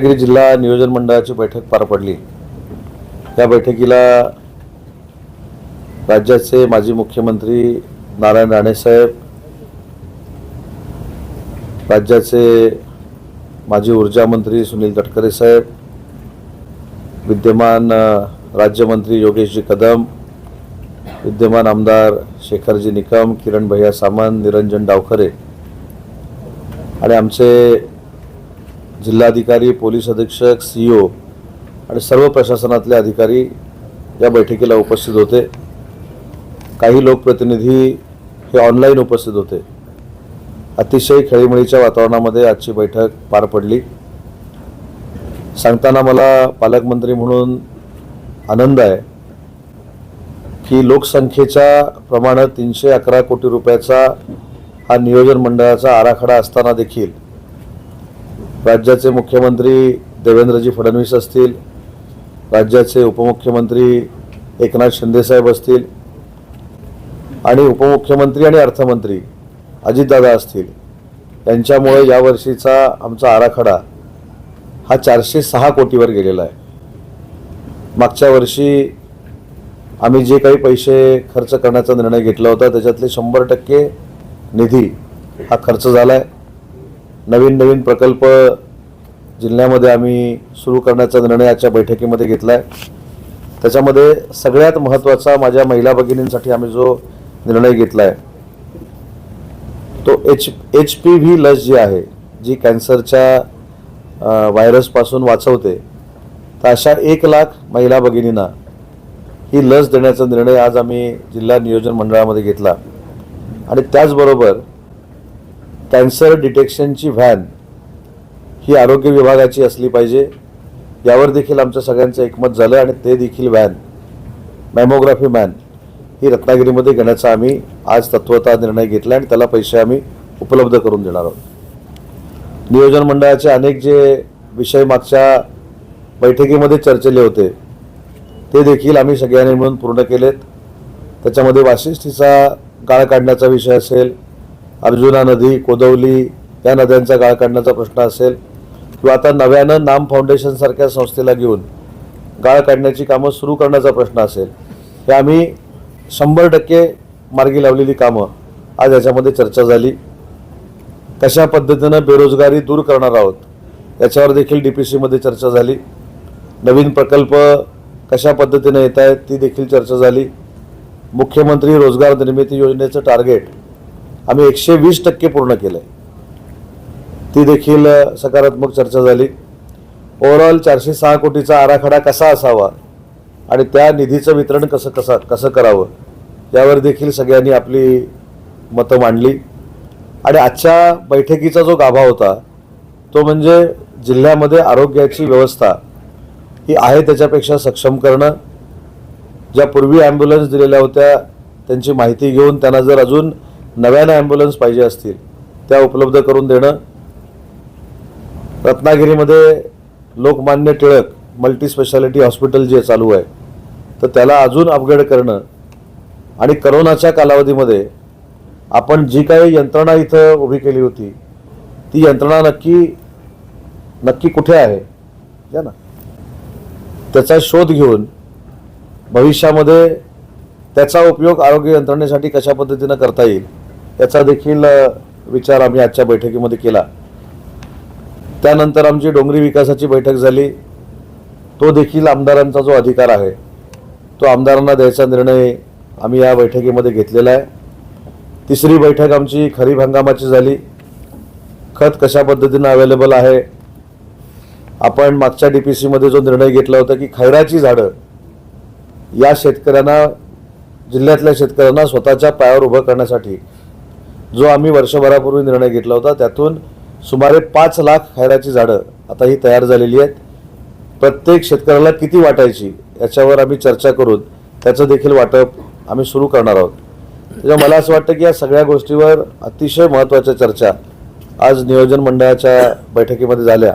रत्नागिरी जिल्हा नियोजन मंडळाची बैठक पार पडली. या बैठकीला राज्याचे माजी मुख्यमंत्री नारायण राणेसाहेब राज्याचे माजी ऊर्जा मंत्री सुनील तटकरे साहेब विद्यमान राज्यमंत्री योगेशजी कदम विद्यमान आमदार शेखरजी निकम किरण भैया सामंत निरंजन डावखरे आणि आमचे जिल्हाधिकारी पोलीस अधीक्षक सी ओ आणि सर्व प्रशासनातले अधिकारी या बैठकीला उपस्थित होते. काही लोकप्रतिनिधी हे ऑनलाईन उपस्थित होते. अतिशय खेळीमेळीच्या वातावरणामध्ये आजची बैठक पार पडली. सांगताना मला पालकमंत्री म्हणून आनंद आहे की लोकसंख्येच्या प्रमाणात तीनशे अकरा कोटी रुपयाचा हा नियोजन मंडळाचा आराखडा असताना देखील राज्याचे मुख्यमंत्री देवेंद्रजी फडणवीस असतील राज्याचे उपमुख्यमंत्री एकनाथ शिंदेसाहेब असतील आणि उपमुख्यमंत्री आणि अर्थमंत्री अजितदादा असतील त्यांच्यामुळे यावर्षीचा आमचा आराखडा हा चारशे सहा कोटीवर गेलेला आहे. मागच्या वर्षी आम्ही जे काही पैसे खर्च करण्याचा निर्णय घेतला होता त्याच्यातले शंभर टक्के निधी हा खर्च झाला आहे नवीन नवीन प्रकल्प जिल्ह्यामध्ये आम्ही सुरू करण्याचा निर्णय आजच्या बैठकीमध्ये घेतला आहे त्याच्यामध्ये सगळ्यात महत्त्वाचा माझ्या महिला भगिनींसाठी आम्ही जो निर्णय घेतला आहे तो एच एच पी व्ही लस जी आहे जी कॅन्सरच्या व्हायरसपासून वाचवते तर अशा एक लाख महिला भगिनींना ही लस देण्याचा निर्णय आज आम्ही जिल्हा नियोजन मंडळामध्ये घेतला. आणि त्याचबरोबर कॅन्सर डिटेक्शनची व्हॅन ही आरोग्य विभागाची असली पाहिजे. यावर देखील आमचं सगळ्यांचं एकमत झालं आणि ते देखील व्हॅन मॅमोग्राफी मॅन ही रत्नागिरीमध्ये घेण्याचा आम्ही आज तत्वता निर्णय घेतला आणि त्याला पैसे आम्ही उपलब्ध करून देणार आहोत. नियोजन मंडळाचे अनेक जे विषय मागच्या बैठकीमध्ये चर्चेले होते ते देखील आम्ही सगळ्यांनी मिळून पूर्ण केलेत. त्याच्यामध्ये वाशिष्ठीचा गाळ काढण्याचा विषय असेल अर्जुना नदी कोदवली या नद्यांचा गाळ काढण्याचा प्रश्न असेल किंवा आता नव्यानं नाम फाउंडेशनसारख्या संस्थेला घेऊन गाळ काढण्याची कामं सुरू करण्याचा प्रश्न असेल. हे आम्ही शंभर टक्के मार्गी लावलेली कामं आज याच्यामध्ये चर्चा झाली. कशा पद्धतीनं बेरोजगारी दूर करणार आहोत याच्यावर देखील डी पी सीमध्ये चर्चा झाली. नवीन प्रकल्प कशा पद्धतीनं येत आहेत ती देखील चर्चा झाली. मुख्यमंत्री रोजगार निर्मिती योजनेचं टार्गेट आम्ही एकशे वीस टक्के पूर्ण केलं आहे ती देखील सकारात्मक चर्चा झाली. ओव्हरऑल चारशे सहा कोटीचा आराखडा कसा असावा आणि त्या निधीचं वितरण कसं कसं कसं करावं यावर देखील सगळ्यांनी आपली मतं मांडली. आणि आजच्या बैठकीचा जो गाभा होता तो म्हणजे जिल्ह्यामध्ये आरोग्याची व्यवस्था ही आहे त्याच्यापेक्षा सक्षम करणं. ज्या पूर्वी ॲम्ब्युलन्स दिलेल्या होत्या त्यांची माहिती घेऊन त्यांना जर अजून नव्यानं ॲम्ब्युलन्स पाहिजे असतील त्या उपलब्ध करून देणं. रत्नागिरीमध्ये Lokmanya Tilak multi speciality hospital जे चालू आहे तर त्याला अजून अपग्रेड करणं आणि करोनाच्या कालावधीमध्ये आपण जी काही यंत्रणा इथं उभी केली होती ती यंत्रणा नक्की नक्की कुठे आहे? या ना. त्याचा शोध घेऊन भविष्यामध्ये त्याचा उपयोग आरोग्य यंत्रणेसाठी कशा पद्धतीनं करता येईल याचा देखील विचार आम्ही आजच्या बैठकीमध्ये केला. त्यानंतर आमची डोंगरी विकासाची बैठक झाली. तो देखील आमदारांचा जो अधिकार आहे तो आमदारांना द्यायचा निर्णय आम्ही या बैठकीमध्ये घेतलेला आहे. तिसरी बैठक आमची खरीप हंगामाची झाली. खत कशा पद्धतीनं अवेलेबल आहे? आपण मागच्या डी पी सीमध्ये जो निर्णय घेतला होता की खैराची झाडं या शेतकऱ्यांना जिल्ह्यातल्या शेतकऱ्यांना स्वतःच्या पायावर उभं करण्यासाठी जो आम्ही वर्षभरापूर्वी निर्णय घेतला होता त्यातून सुमारे पाच लाख खैराची झाडं आता ही तयार झालेली आहेत. प्रत्येक शेतकऱ्याला किती वाटायची याच्यावर आम्ही चर्चा करून त्याचं देखील वाटप आम्ही सुरू करणार आहोत. त्याच्यामुळे मला असं वाटतं की या सगळ्या गोष्टीवर अतिशय महत्त्वाच्या चर्चा आज नियोजन मंडळाच्या बैठकीमध्ये झाल्या.